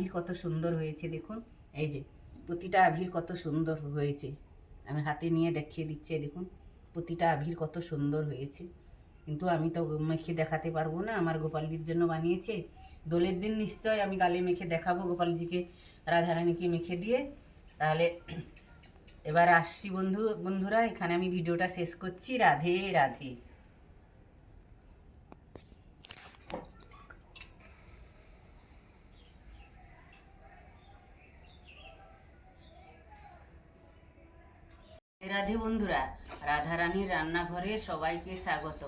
আবির কত সুন্দর হয়েছে, দেখুন। এই যে, প্রতিটা আবির কত সুন্দর হয়েছে। আমি হাতে নিয়ে দেখিয়ে দিচ্ছি দেখুন, প্রতিটা আবির কত সুন্দর হয়েছে। কিন্তু আমি তো মেখে দেখাতে পারব না, আমার গোপালজির জন্য বানিয়েছে। দোলের দিন নিশ্চয় আমি গালে মেখে দেখাবো গোপালজিকে, রাধারানীকে মেখে দিয়ে। তাহলে এবার আসছি বন্ধু, বন্ধুরা, এখানে আমি ভিডিওটা শেষ করছি। রাধে রাধে। রাধে বন্ধুরা, রাধারানীর রান্নাঘরে সবাইকে স্বাগত।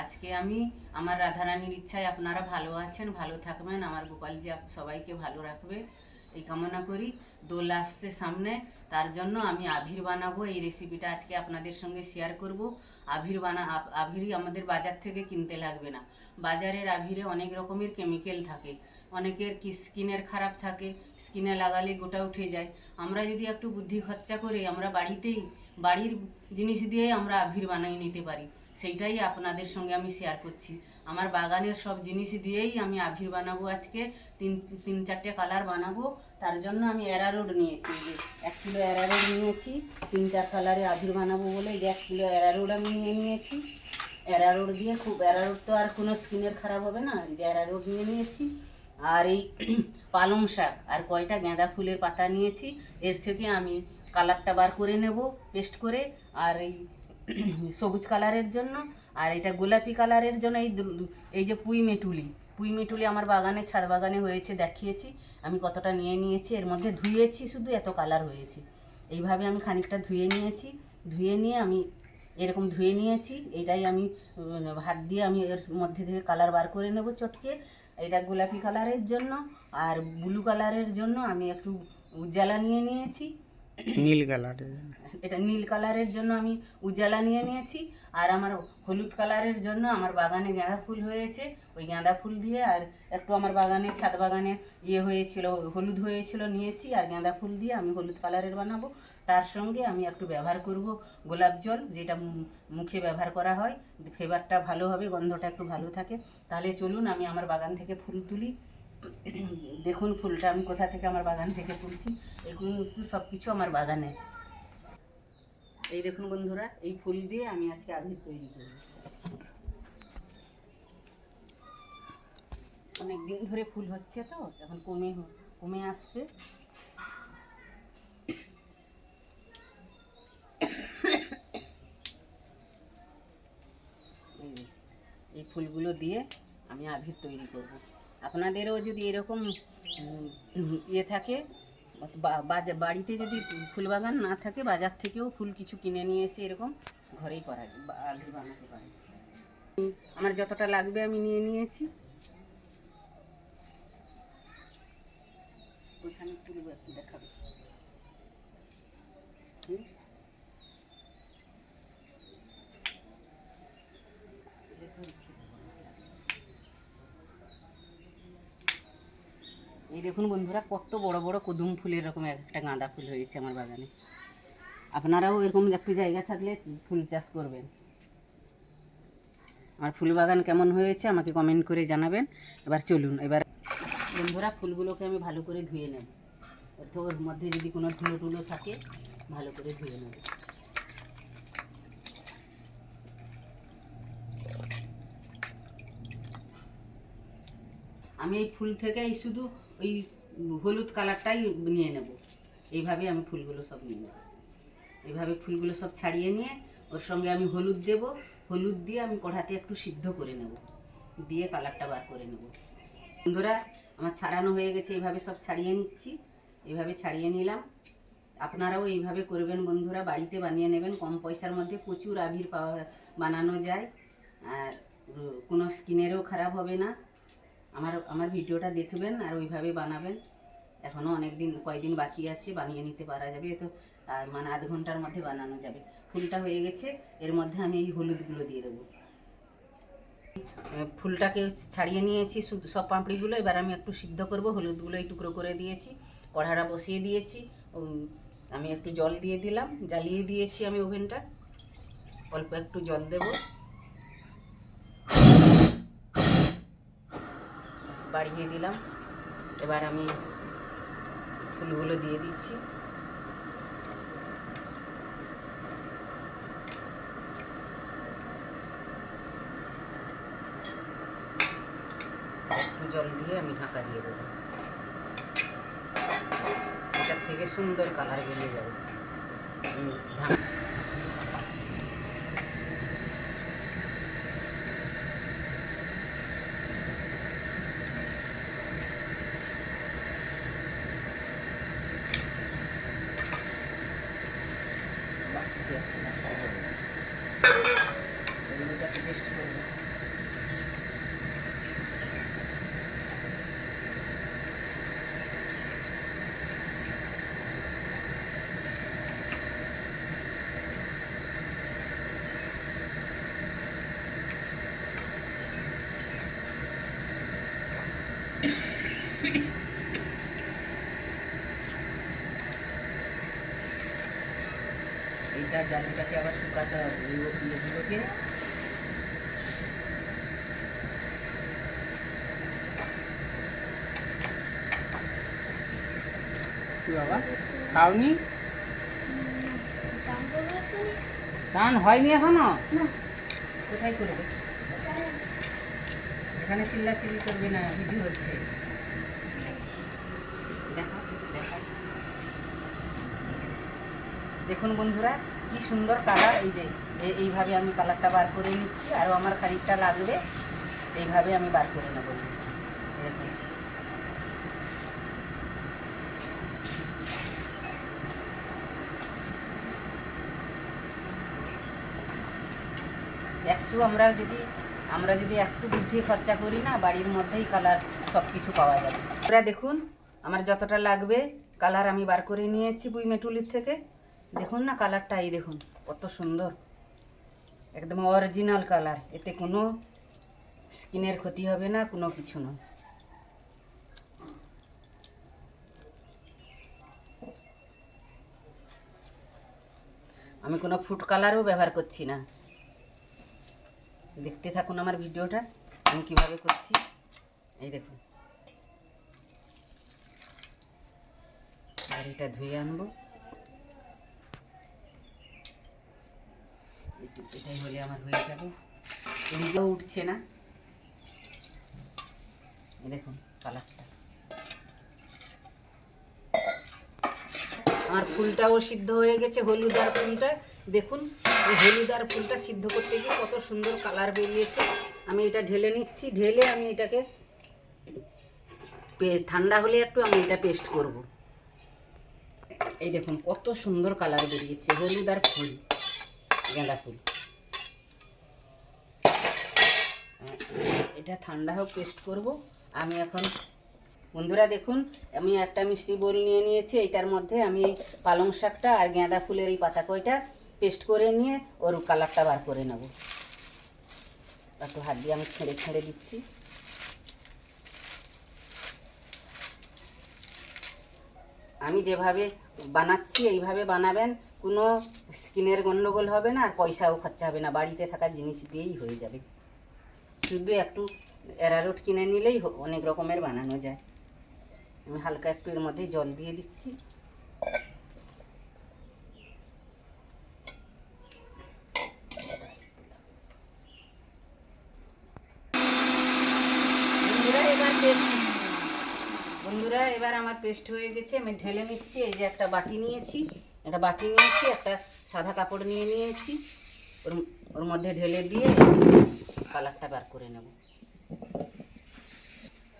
আজকে আমি আমার রাধারানীর ইচ্ছায় আপনারা ভালো আছেন, ভালো থাকবেন, আমার গোপালজি সবাইকে ভালো রাখবে। এই কামনা করি, দোল আসছে সামনে, তার জন্য আমি আভির বানাবো, এই রেসিপিটা আজকে আপনাদের সঙ্গে শেয়ার করব। আভির বানা আভিরই আমাদের বাজার থেকে কিনতে লাগবে না। বাজারের আভিরে অনেক রকমের কেমিক্যাল থাকে। অনেকের কি স্কিনের খারাপ থাকে, স্কিনে লাগালে গোটা উঠে যায়। আমরা যদি একটু বুদ্ধি খরচা করে আমরা বাড়িতেই, বাড়ির জিনিস দিয়ে আমরা আভির বানিয়ে নিতে পারি, সেইটাই আপনাদের সঙ্গে আমি শেয়ার করছি। আমার বাগানের সব জিনিস দিয়েই আমি আভির বানাবো আজকে, তিন তিন চারটে কালার বানাবো, তার জন্য আমি অ্যারারোড নিয়েছি। যে এক কিলো অ্যারারোড নিয়েছি, তিন চার কালারে আভির বানাবো বলে যে এক কিলো অ্যারারোড আমি নিয়ে নিয়েছি। অ্যারারোড দিয়ে খুব অ্যারারোড তো আর কোনো স্কিনের খারাপ হবে না যে অ্যারারোড নিয়ে নিয়েছি। আর এই পালং শাক। আর কয়টা গাঁদা ফুলের পাতা নিয়েছি, এর থেকে আমি কালারটা বার করে নেব, পেস্ট করে। আর এই সবুজ কালারের জন্য, আর এটা গোলাপি কালারের জন্য এই এই যে পুঁই মেটুলি। পুঁই মেটুলি আমার বাগানে, ছাদ বাগানে হয়েছে, দেখিয়েছি। আমি কতটা নিয়ে নিয়েছি, এর মধ্যে ধুয়েছি শুধু, এত কালার হয়েছে। এইভাবে আমি খানিকটা ধুয়ে নিয়েছি। ধুয়ে নিয়ে আমি এরকম ধুয়ে নিয়েছি, এটাই আমি হাত দিয়ে আমি এর মধ্যে থেকে কালার বার করে নেব চটকে। এটা গোলাপি কালারের জন্য আর ব্লু কালারের জন্য আমি একটু উজালা নিয়ে নিয়েছি। নীল কালারের এটা নীল কালারের জন্য আমি উজালা নিয়ে নিয়েছি। আর আমার হলুদ কালারের জন্য আমার বাগানে গাঁদা ফুল হয়েছে ওই গাঁদা ফুল দিয়ে আর একটু আমার বাগানে ছাদ বাগানে ইয়ে হয়েছিল হলুদ হয়েছিল নিয়েছি। আর গাঁদা ফুল দিয়ে আমি হলুদ কালারের বানাবো। তার সঙ্গে আমি একটু ব্যবহার করব। গোলাপ জল যেটা মুখে ব্যবহার করা হয়, ফ্লেভারটা ভালো হবে, গন্ধটা একটু ভালো থাকে। তাহলে চলুন আমি আমার বাগান থেকে ফুল তুলি। দেখুন ফুলটা আমি কোথা থেকে আমার বাগান থেকে তুলছি। এগুলো সব কিছু আমার বাগানে। এই দেখুন বন্ধুরা, এই ফুল দিয়ে আমি আজকে আবির তৈরি করব। অনেক দিন ধরে ফুল হচ্ছে তো, এখন কমে কমে আসছে এই যে, এই ফুলগুলো দিয়ে আমি আবির তৈরি করব। আপনাদেরও যদি এরকম ইয়ে থাকে বাড়িতে যদি ফুল বাগান না থাকে, বাজার থেকেও ফুল কিছু কিনে নিয়ে এসে এরকম ঘরেই করা আবির বানাতে পারে আমার যতটা লাগবে আমি নিয়ে নিয়েছি। ওইখানে তুলব দেখাবে। হুম? এটা তো রেখে দেবো না। এই দেখুন বন্ধুরা, কত বড় বড় কদম ফুলের এরকম একটা গাঁদা ফুল হয়েছে আমার বাগানে। আপনারাও এরকম একটু জায়গা থাকলে ফুল চাষ করবেন। আমার ফুল বাগান কেমন হয়েছে আমাকে কমেন্ট করে জানাবেন। এবার চলুন, এবার বন্ধুরা, ফুলগুলোকে আমি ভালো করে ধুয়ে নেব। তো ওর মধ্যে যদি কোনো ধুলো টুলো থাকে, ভালো করে ধুয়ে নেব। আমি এই ফুল থেকেই শুধু ওই হলুদ কালারটাই নিয়ে নেব। এইভাবে আমি ফুলগুলো সব নিয়ে নেব। এইভাবে ফুলগুলো সব ছাড়িয়ে নিয়ে ওর সঙ্গে আমি হলুদ দেব। হলুদ দিয়ে আমি কড়াতে একটু সিদ্ধ করে নেব। দিয়ে কালারটা বার করে নেব। বন্ধুরা, আমার ছাড়ানো হয়ে গেছে, এইভাবে সব ছাড়িয়ে নিচ্ছি। এইভাবে ছাড়িয়ে নিলাম। আপনারাও এইভাবে করবেন বন্ধুরা, বাড়িতে বানিয়ে নেবেন। কম পয়সার মধ্যে প্রচুর আবির পাওয়া, বানানো যায়। আর কোনো স্কিনেরও খারাপ হবে না। আমার আমার ভিডিওটা দেখবেন আর ওইভাবে বানাবেন। এখনও অনেক দিন কয়দিন বাকি আছে, বানিয়ে নিতে পারা যাবে। তো মানে আধ ঘণ্টার মধ্যে বানানো যাবে। ফুলটা হয়ে গেছে, এর মধ্যে আমি এই হলুদগুলো দিয়ে দেবো। ফুলটাকে ছাড়িয়ে নিয়েছি সব পাঁপড়িগুলো। এবার আমি একটু সিদ্ধ করব, হলুদগুলো এই টুকরো করে দিয়েছি। কড়াটা বসিয়ে দিয়েছি। আমি একটু জল দিয়ে দিলাম, জ্বালিয়ে দিয়েছি আমি ওভেনটা। অল্প একটু জল দেবো। বাড়িয়ে দিলাম। এবার আমি ফুলগুলো দিয়ে দিচ্ছি। জল দিয়ে আমি ঢাকা দিয়ে দেবো। এটার থেকে সুন্দর কালার বেরিয়ে যাবে। হুম, ঢাকা দিয়ে। এগুলোটাকে বেস্ট করব এইটা হবে এই বাবা? খাওনি? স্নান হয়নি এখনও? কোথায় করবে? এখানে চিল্লা চিল্লি করবে না ভিডিও হচ্ছে। দেখা দেখা দেখুন বন্ধুরা কি সুন্দর কালার এই যে এইভাবে আমি কালারটা বার করে নিচ্ছি আরও আমার খানিকটা লাগবে, এইভাবে আমি বার করে নেব। একটু আমরা যদি আমরা যদি একটু বুদ্ধি খরচা করি না, বাড়ির মধ্যেই কালার সব কিছু পাওয়া যাবে। এবার দেখুন, আমার যতটা লাগবে কালার আমি বার করে নিয়েছি বুই মেটুলির থেকে। দেখুন না কালারটা, এই দেখুন, কত সুন্দর। একদম অরিজিনাল কালার এতে কোনো স্কিনের ক্ষতি হবে না, কোনো কিছু নয় আমি কোনো ফুড কালারও ব্যবহার করছি না। দেখতে থাকুন আমার ভিডিওটা, আমি কীভাবে করছি। এই দেখুন। আর এটা ধুয়ে আনব। এটাই হলে আমার হয়ে যাবে। এদিকেও উঠছে না। দেখুন কালারটা। আমার ফুলটাও সিদ্ধ হয়ে গেছে, হলুদ আর ফুলটা। দেখুন, এই হলুদ আর ফুলটা সিদ্ধ করতে গিয়ে কত সুন্দর কালার বেরিয়েছে। আমি এটা ঢেলে নিচ্ছি, ঢেলে আমি এটাকে ঠান্ডা হলে একটু আমি এটা পেস্ট করব। এই দেখুন, কত সুন্দর কালার বেরিয়েছে, হলুদ আর ফুল। গাঁদা ফুল। এটা ঠান্ডা হোক পেস্ট করব। আমি এখন, বন্ধুরা দেখুন, আমি একটা মিষ্টি বোল নিয়ে নিয়েছি। এটার মধ্যে আমি এই পালং শাকটা আর গাঁদা ফুলের এই পাতা কয়টা পেস্ট করে নিয়ে ওর কালারটা বার করে নেব। একটু হাত দিয়ে আমি ছেড়ে ছেড়ে দিচ্ছি। আমি যেভাবে বানাচ্ছি, এইভাবে বানাবেন, কোনো স্কিনের গণ্ডগোল হবে না, আর পয়সাও খরচা হবে না। বাড়িতে থাকা জিনিস দিয়েই হয়ে যাবে। শুধু একটু অ্যারারুট কিনে নিলেই অনেক রকমের বানানো যায়। আমি হালকা একটু এর মধ্যে জল দিয়ে দিচ্ছি বন্ধুরা এবার পেস্ট বন্ধুরা, এবার আমার পেস্ট হয়ে গেছে। আমি ঢেলে নিচ্ছি, এই যে একটা বাটি নিয়েছি। একটা বাটি নিয়েছি, একটা সাদা কাপড় নিয়ে নিয়েছি। ওর ওর মধ্যে ঢেলে দিয়ে কালারটা বার করে নেব।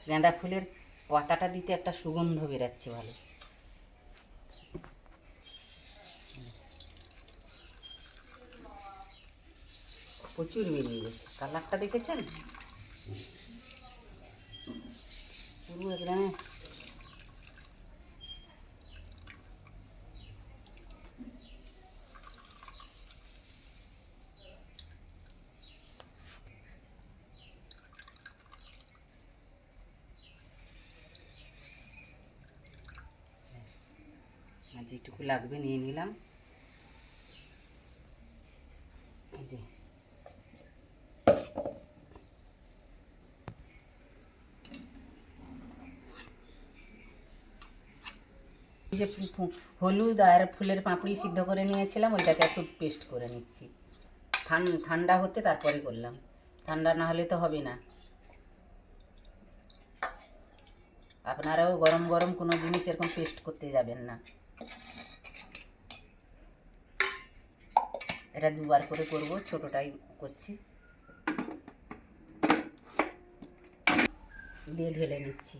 গাঁদা ফুলের পাতাটা দিতে একটা সুগন্ধ বেরাচ্ছে ভালো। প্রচুর বেরিয়ে গেছে। কালারটা দেখেছেন? পুরো একদম আর যেটুকু লাগবে, নিয়ে নিলাম। যে। হলুদ আর ফুলের পাঁপড়ি সিদ্ধ করে নিয়েছিলাম, ওইটাকে একটু পেস্ট করে নিচ্ছি। ঠান- ঠান্ডা হতে তারপরে করলাম। ঠান্ডা না হলে তো হবে না। আপনারাও গরম গরম কোনো জিনিস এরকম পেস্ট করতে যাবেন না। এটা দুবার করে করব, ছোটটাই করছি। দিয়ে ঢেলে নিচ্ছি।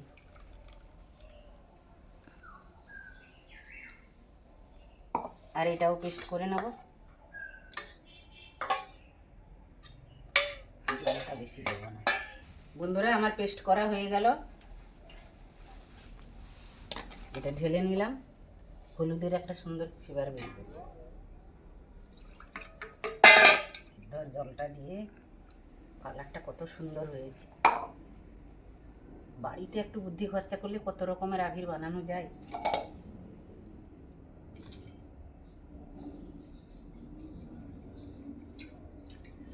আর এটাও পেস্ট করে নেব। বেশি না। বন্ধুরা, আমার পেস্ট করা হয়ে গেল। এটা ঢেলে নিলাম। হলুদের একটা সুন্দর ফ্লেভার বেরিয়েছে। সিদ্ধ জলটা দিয়ে কালারটা কত সুন্দর হয়েছে। বাড়িতে একটু বুদ্ধি খরচা করলে কত রকমের আবির বানানো যায়।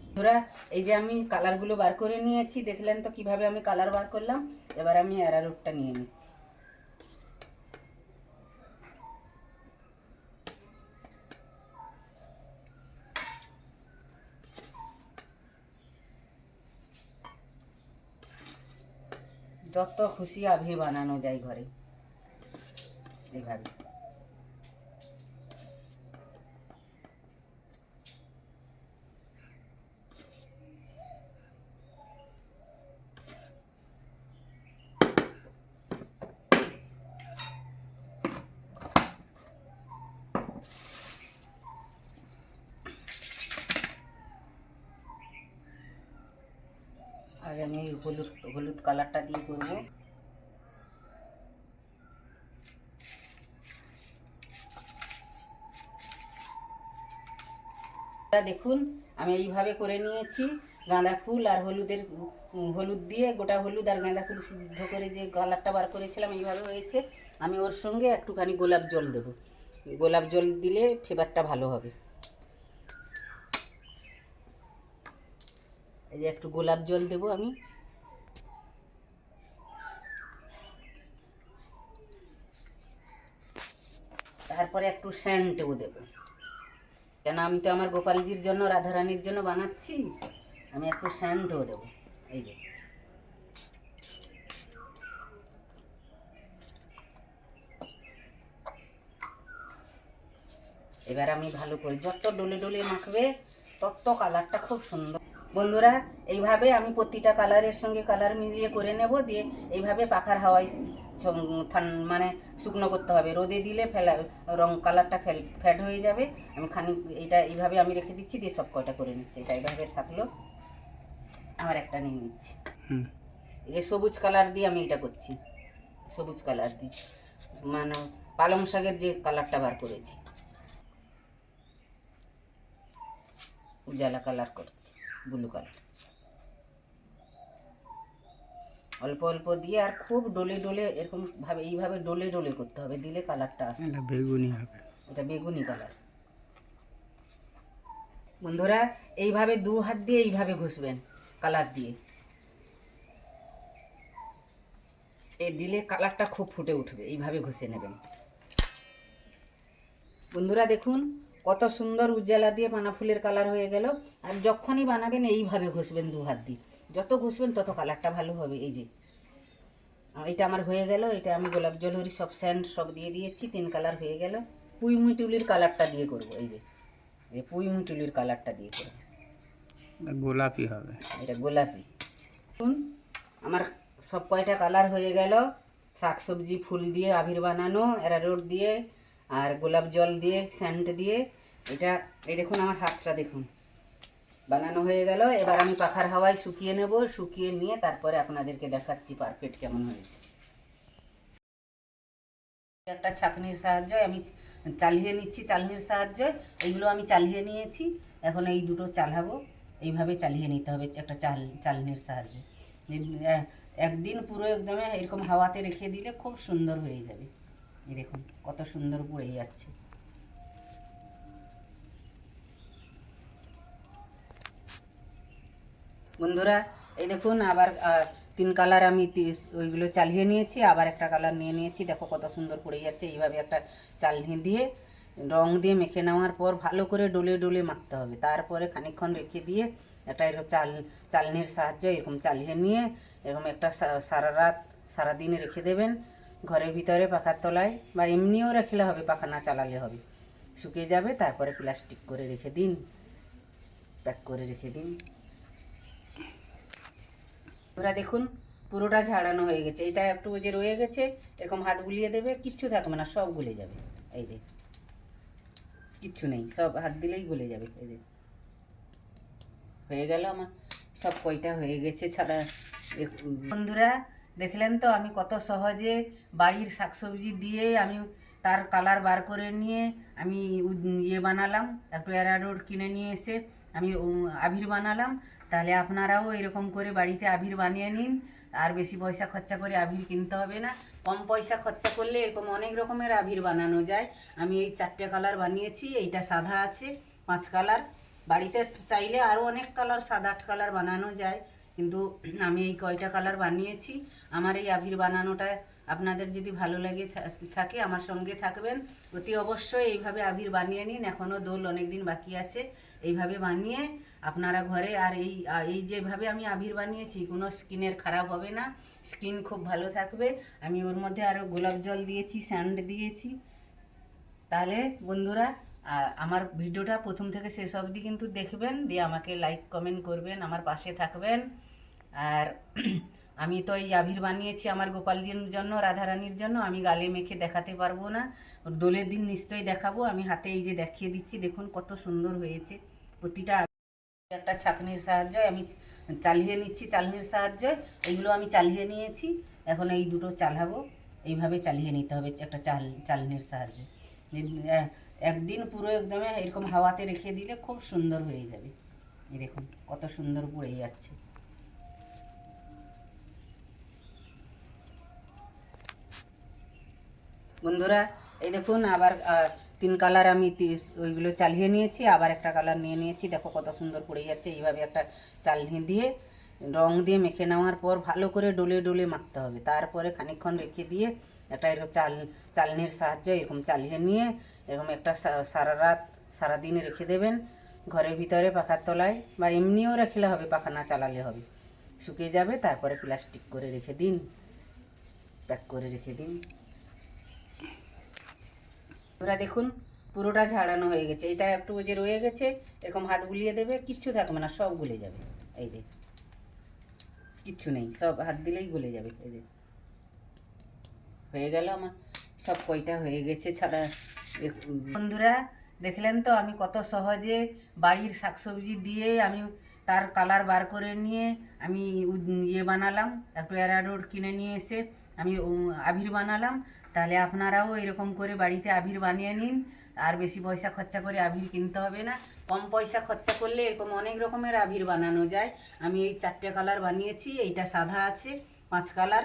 বন্ধুরা, এই যে আমি কালারগুলো বার করে নিয়েছি, দেখলেন তো কীভাবে আমি কালার বার করলাম? এবার আমি অ্যারারুটটা নিয়ে নিচ্ছি। যত খুশি আবির বানানো যায় ঘরে। এইভাবে। আগে আমি হলুদ হলুদ কালারটা দিয়ে করব। দেখুন, আমি এইভাবে করে নিয়েছি। গাঁদা ফুল আর হলুদের, হলুদ দিয়ে গোটা হলুদ আর গাঁদা ফুল সিদ্ধ করে যে কালারটা বার করেছিলাম, এইভাবে হয়েছে। আমি ওর সঙ্গে একটুখানি গোলাপ জল দেব। গোলাপ জল দিলে ফ্লেভারটা ভালো হবে। এই যে একটু গোলাপ জল দেবো আমি। তারপরে একটু স্যান্টও দেবো। কেন আমি তো আমার গোপালজির জন্য, রাধারানীর জন্য বানাচ্ছি, আমি একটু স্যান্টও দেবো। এই যে। এবার আমি ভালো করে, যত ডলে ডলে মাখবে, তত কালারটা খুব সুন্দর বন্ধুরা এইভাবে আমি প্রতিটা কালারের সঙ্গে কালার মিলিয়ে করে নেব দিয়ে এইভাবে পাখার হাওয়ায় ঠান- মানে শুকনো করতে হবে। রোদে দিলে ফেলা রং কালারটা ফেল ফ্যাট হয়ে যাবে। আমি খানি এইটা এইভাবে আমি রেখে দিচ্ছি দিয়ে সব কয়টা করে নিচ্ছি। এটা এইভাবে থাকল। আমার একটা নিয়ে নিচ্ছি। এই যে সবুজ কালার দিয়ে আমি এটা করছি। সবুজ কালার দিয়ে। মানে পালং শাকের যে কালারটা বার করেছি। উজালা কালার করছি। ব্লু কালার অল্প অল্প দিয়ে আর খুব ডলে ডলে এরকম ভাবে এইভাবে ডলে ডলে করতে হবে দিলে কালারটা আসে। এটা বেগুনি হবে। এটা বেগুনি কালার। বন্ধুরা এইভাবে দু হাত দিয়ে এইভাবে ঘষবেন কালার দিয়ে। এ দিলে কালারটা খুব ফুটে উঠবে এইভাবে ঘষে নেবেন। বন্ধুরা দেখুন কত সুন্দর উজ্জ্বলা দিয়ে পানা ফুলের কালার হয়ে গেল। আর যখনই বানাবেন এইভাবে ঘষবেন দু হাত দিয়ে। যত ঘষবেন তত কালারটা ভালো হবে। এই যে এটা আমার হয়ে গেল। এটা আমি গোলাপ জলহরি সব স্যান্ড সব দিয়ে দিয়েছি। তিন কালার হয়ে গেল। পুঁই মুটুলির কালারটা দিয়ে করব। এই যে এই পুঁই মুটুলির কালারটা দিয়ে করব। গোলাপি হবে। এটা গোলাপি। শুন আমার সব কয়টা কালার হয়ে গেল। শাকসবজি ফুল দিয়ে আবির বানানো এরারোট দিয়ে আর গোলাপ জল দিয়ে স্যান্ড দিয়ে, এটা, এই দেখুন আমার হাতটা দেখুন। বানানো হয়ে গেল। এবার আমি পাখার হাওয়ায় শুকিয়ে নেব। শুকিয়ে নিয়ে তারপরে আপনাদেরকে দেখাচ্ছি পারফেক্ট কেমন হয়েছে। একটা ছাঁকনির সাহায্যে আমি চালিয়ে নিচ্ছি, চালনির সাহায্যে। এইগুলো আমি চালিয়ে নিয়েছি। এখন এই দুটো চালাবো। এইভাবে চালিয়ে নিতে হবে একটা চাল, চালনির সাহায্যে। একদিন পুরো একদম এরকম হাওয়াতে রেখে দিলে খুব সুন্দর হয়ে যাবে। এই দেখুন, কত সুন্দর পড়ে যাচ্ছে। বন্ধুরা, এই দেখুন, আবার তিন কালার আমি ওইগুলো চালিয়ে নিয়েছি, আবার একটা কালার নিয়ে নিয়েছি। দেখো কত সুন্দর পড়ে যাচ্ছে, এইভাবে একটা চালনি দিয়ে রং দিয়ে মেখে নেওয়ার পর ভালো করে ডলে ডলে মাখতে হবে। তারপরে খানিকক্ষণ রেখে দিয়ে একটা এরকম চাল, চালনির সাহায্যে এরকম চালিয়ে নিয়ে এরকম একটা সারা রাত, সারাদিন রেখে দেবেন। ঘরের ভিতরে পাখার তলায় বা এমনিও রাখলে হবে, পাখা না চালালে হবে। শুকিয়ে যাবে, তারপরে প্লাস্টিক করে রেখে দিন, প্যাক করে রেখে দিন। ওরা দেখুন, পুরোটা ঝাড়ানো হয়ে গেছে। এটা একটু যে রয়ে গেছে, এরকম হাত বুলিয়ে দেবে, কিচ্ছু থাকবে না, সব গলে যাবে। এই যে, কিচ্ছু নেই, সব হাত দিলেই গলে যাবে, এই যে। হয়ে গেল আমার, সব কয়টা হয়ে গেছে ছাড়া। বন্ধুরা দেখলেন তো আমি কত সহজে বাড়ির শাকসবজি দিয়ে আমি তার কালার বার করে নিয়ে আমি ইয়ে বানালাম, একটু অ্যারারোড কিনে নিয়ে এসে আমি আবির বানালাম। তাহলে আপনারাও এরকম করে বাড়িতে আবির বানিয়ে নিন। আর বেশি পয়সা খরচা করে আবির কিনতে হবে না। কম পয়সা খরচা করলে এরকম অনেক রকমের আবির বানানো যায়। আমি এই চারটে কালার বানিয়েছি, এইটা সাদা আছে, পাঁচ কালার। বাড়িতে চাইলে আরও অনেক কালার, সাত আট কালার বানানো যায়। কিন্তু আমি এই কয়টা কালার বানিয়েছি। আমার এই আবির বানানোটা আপনাদের যদি ভালো লাগে থাকে, আমার সঙ্গে থাকবেন। অতি অবশ্যই এইভাবে আবির বানিয়ে নিন। এখনও দোল অনেক দিন বাকি আছে, এইভাবে বানিয়ে আপনারা ঘরে আর এই এই যেভাবে আমি আবির বানিয়েছি, কোনো স্কিনের খারাপ হবে না। স্কিন খুব ভালো থাকবে। আমি ওর মধ্যে আরও গোলাপ জল দিয়েছি, স্যান্ড দিয়েছি। তাহলে বন্ধুরা আমার ভিডিওটা প্রথম থেকে শেষ অবধি কিন্তু দেখবেন। দিয়ে আমাকে লাইক কমেন্ট করবেন, আমার পাশে থাকবেন। আর আমি তো এই আবির বানিয়েছি আমার গোপালজির জন্য, রাধারানীর জন্য, আমি গালে মেখে দেখাতে পারব না। দোলের দিন নিশ্চয়ই দেখাবো, আমি হাতে এই যে দেখিয়ে দিচ্ছি, দেখুন কত সুন্দর হয়েছে। প্রতিটা একটা ছাঁকনির সাহায্যে আমি চালিয়ে নিচ্ছি, চালনির সাহায্যে। এইগুলো আমি চালিয়ে নিয়েছি, এখন এই দুটো চালাবো। এইভাবে চালিয়ে নিতে হবে একটা চাল, চালনির সাহায্যে। একদিন পুরো একদমে এরকম হাওয়াতে রেখে দিলে খুব সুন্দর হয়ে যাবে। এই দেখুন কত সুন্দর পড়ে যাচ্ছে। বন্ধুরা, এই দেখুন, আবার তিন কালার আমি ওইগুলো চালিয়ে নিয়েছি, আবার একটা কালার নিয়ে নিয়েছি। দেখো কত সুন্দর পড়ে যাচ্ছে, এইভাবে একটা চালনি দিয়ে রং দিয়ে মেখে নেওয়ার পর ভালো করে ডলে ডলে মাখতে হবে। তারপরে খানিকক্ষণ রেখে দিয়ে একটা এরকম চাল, চালনির সাহায্যে এরকম চালিয়ে নিয়ে এরকম একটা সারা রাত সারাদিন রেখে দেবেন ঘরের ভিতরে পাখার তলায় বা এমনিও রাখলে হবে পাখা না চালালে হবে। শুকিয়ে যাবে, তারপরে প্লাস্টিক করে রেখে দিন, প্যাক করে রেখে দিন। ওরা দেখুন, পুরোটা ঝাড়ানো হয়ে গেছে। এটা একটু যে রয়ে গেছে, এরকম হাত বুলিয়ে দেবে, কিচ্ছু থাকবে না, সব গলে যাবে। এই যে, কিচ্ছু নেই, সব হাত দিলেই গলে যাবে, এই যে। হয়ে গেল আমার, সব কয়টা হয়ে গেছে ছাড়া। বন্ধুরা, দেখলেন তো, আমি কত সহজে বাড়ির শাকসবজি দিয়ে আমি তার কালার বার করে নিয়ে আমি ইয়ে বানালাম, একটু অ্যারারোড কিনে নিয়ে এসে। আমি আবির বানালাম। তাহলে আপনারাও এরকম করে বাড়িতে আবির বানিয়ে নিন। আর বেশি পয়সা খরচা করে আবির কিনতে হবে না। কম পয়সা খরচা করলে এরকম অনেক রকমের আবির বানানো যায়। আমি এই চারটে কালার বানিয়েছি, এইটা সাদা আছে, পাঁচ কালার।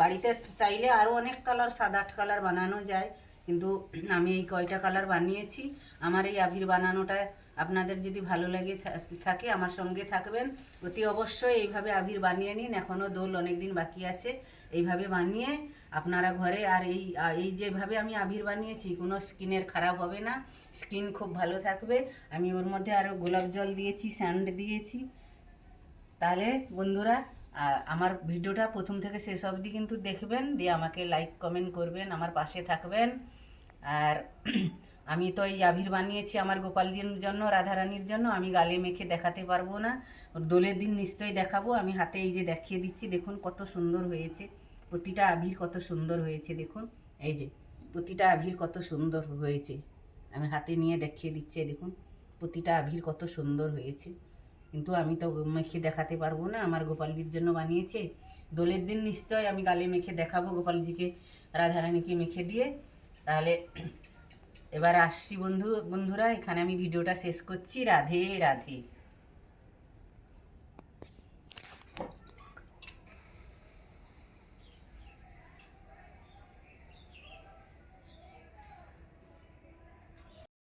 বাড়িতে চাইলে আরও অনেক কালার, সাত আট কালার বানানো যায়। কিন্তু আমি এই কয়টা কালার বানিয়েছি। আমার এই আবির বানানোটা আপনাদের যদি ভালো লাগে থাকে আমার সঙ্গে থাকবেন। অতি অবশ্যই এইভাবে আবির বানিয়ে নিন এখনও দোল অনেক দিন বাকি আছে, এইভাবে বানিয়ে আপনারা ঘরে আর এই এই যেভাবে আমি আবির বানিয়েছি, কোনো স্কিনের খারাপ হবে না, স্কিন খুব ভালো থাকবে। আমি ওর মধ্যে আরও গোলাপ জল দিয়েছি, স্যান্ড দিয়েছি। তাহলে বন্ধুরা আমার ভিডিওটা প্রথম থেকে শেষ অবধি কিন্তু দেখবেন, দিয়ে আমাকে লাইক কমেন্ট করবেন, আমার পাশে থাকবেন। আর আমি তো এই আবির বানিয়েছি আমার গোপালজির জন্য, রাধারানীর জন্য, আমি গালে মেখে দেখাতে পারব না। ওর দোলের দিন নিশ্চয়ই দেখাবো, আমি হাতে এই যে দেখিয়ে দিচ্ছি, দেখুন কত সুন্দর হয়েছে। প্রতিটা আবির কত সুন্দর হয়েছে, দেখুন। এই যে, প্রতিটা আবির কত সুন্দর হয়েছে। আমি হাতে নিয়ে দেখিয়ে দিচ্ছি, দেখুন। প্রতিটা আবির কত সুন্দর হয়েছে। কিন্তু আমি তো মেখে দেখাতে পারব না, আমার গোপালজির জন্য বানিয়েছে। দোলের দিন নিশ্চয় আমি গালে মেখে দেখাবো গোপালজিকে, রাধারানীকে মেখে দিয়ে। তাহলে এবার আসছি বন্ধু বন্ধুরা এখানে আমি ভিডিওটা শেষ করছি। রাধে রাধে।